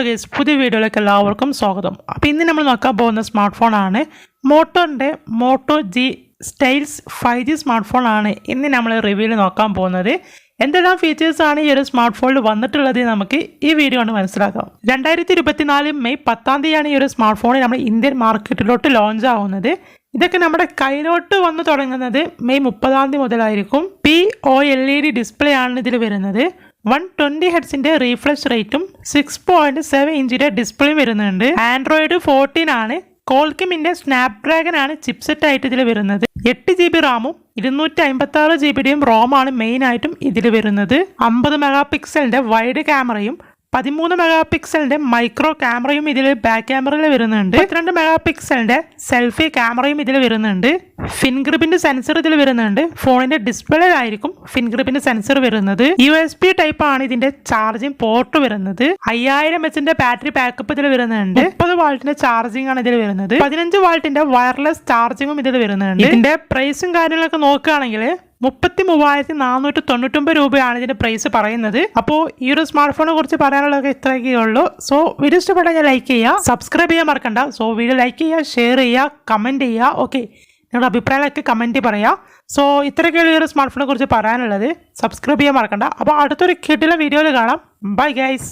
Hello guys പുതിയ വീഡിയോയിലേക്ക് എല്ലാവർക്കും സ്വാഗതം. അപ്പോൾ ഇന്ന് നമ്മൾ നോക്കാൻ പോകുന്ന സ്മാർട്ട് ഫോണാണ് മോട്ടോന്റെ Moto G Stylus five G smart ഫോണാണ് ഇന്ന് നമ്മൾ റിവ്യൂവിൽ നോക്കാൻ പോകുന്നത്. എന്തെല്ലാം ഫീച്ചേഴ്സാണ് ഈ ഒരു സ്മാർട്ട് ഫോണിൽ വന്നിട്ടുള്ളത് നമുക്ക് ഈ വീഡിയോ കൊണ്ട് മനസ്സിലാക്കാം. രണ്ടായിരത്തി ഇരുപത്തിനാല് മെയ് പത്താം തീയതിയാണ് ഈ ഒരു സ്മാർട്ട് ഫോൺ നമ്മൾ ഇന്ത്യൻ മാർക്കറ്റിലോട്ട് ലോഞ്ച് ആവുന്നത്. ഇതൊക്കെ നമ്മുടെ കയ്യിലോട്ട് വന്നു തുടങ്ങുന്നത് മെയ് മുപ്പതാം തീയതി മുതലായിരിക്കും. P O L E D display ആണ് ഇതിൽ വരുന്നത്. വൺ ട്വന്റി ഹെഡ്സിന്റെ റീഫ്രഷ് റേറ്റും സിക്സ് പോയിന്റ് സെവൻ ഇഞ്ചിന്റെ ഡിസ്പ്ലേയും വരുന്നുണ്ട്. ആൻഡ്രോയിഡ് ഫോർട്ടീൻ ആണ്. കോൾക്കിമിന്റെ സ്നാപ്ഡ്രാഗൺ ആണ് ചിപ്സെറ്റ് ആയിട്ട് ഇതിൽ വരുന്നത്. എട്ട് ജി ബി റാമും ഇരുന്നൂറ്റി അമ്പത്തി ആറ് ജി ബിയുടെയും റോമാണ് മെയിൻ ആയിട്ടും ഇതിൽ വരുന്നത്. അമ്പത് മെഗാ പിക്സലിന്റെ വൈഡ് ക്യാമറയും പതിമൂന്ന് മെഗാ പിക്സലിന്റെ മൈക്രോ ക്യാമറയും ഇതിൽ ബാക്ക് ക്യാമറയിൽ വരുന്നുണ്ട്. പന്ത്രണ്ട് മെഗാ പിക്സലിന്റെ സെൽഫി ക്യാമറയും ഇതിൽ വരുന്നുണ്ട്. ഫിൻഗ്രിപ്പിന്റെ സെൻസർ ഇതിൽ വരുന്നുണ്ട്. ഫോണിന്റെ ആയിരിക്കും ഫിൻഗ്രിപ്പിന്റെ സെൻസർ വരുന്നത്. യു എസ് പി ടൈപ്പ് ആണ് ഇതിന്റെ ചാർജിങ് പോർട്ട് വരുന്നത്. അയ്യായിരം എച്ചിന്റെ ബാറ്ററി ബാക്കപ്പ് ഇതിൽ വരുന്നുണ്ട്. മുപ്പത് വാൾട്ടിന്റെ ചാർജിങ് ആണ് ഇതിൽ വരുന്നത്. പതിനഞ്ച് വാൾട്ടിന്റെ വയർലെസ് ചാർജിങ്ങും ഇതിൽ വരുന്നുണ്ട്. ഇതിന്റെ പ്രൈസും കാര്യങ്ങളൊക്കെ നോക്കുകയാണെങ്കിൽ മുപ്പത്തി മൂവായിരത്തി നാനൂറ്റി തൊണ്ണൂറ്റൊമ്പത് രൂപയാണ് ഇതിന്റെ പ്രൈസ് പറയുന്നത്. അപ്പോൾ ഈ ഒരു സ്മാർട്ട് ഫോണിനെ കുറിച്ച് പറയാനുള്ളതൊക്കെ ഇത്രയൊക്കെ ഉള്ളൂ. സോ വീഡിയോ ഇഷ്ടപ്പെട്ടാൽ ഞാൻ ലൈക്ക് ചെയ്യുക. സബ്സ്ക്രൈബ് ചെയ്യാൻ മറക്കണ്ട. സോ വീഡിയോ ലൈക്ക് ചെയ്യുക ഷെയർ ചെയ്യുക കമന്റ് ചെയ്യുക. ഓക്കെ നിങ്ങളുടെ അഭിപ്രായങ്ങളൊക്കെ കമന്റ് പറയുക. സോ ഇത്രയൊക്കെയുള്ള ഈ ഒരു സ്മാർട്ട് ഫോണിനെ കുറിച്ച് പറയാനുള്ളത്. സബ്സ്ക്രൈബ് ചെയ്യാൻ മറക്കണ്ട. അപ്പോൾ അടുത്തൊരു കിട്ടിലെ വീഡിയോയിൽ കാണാം. Bye guys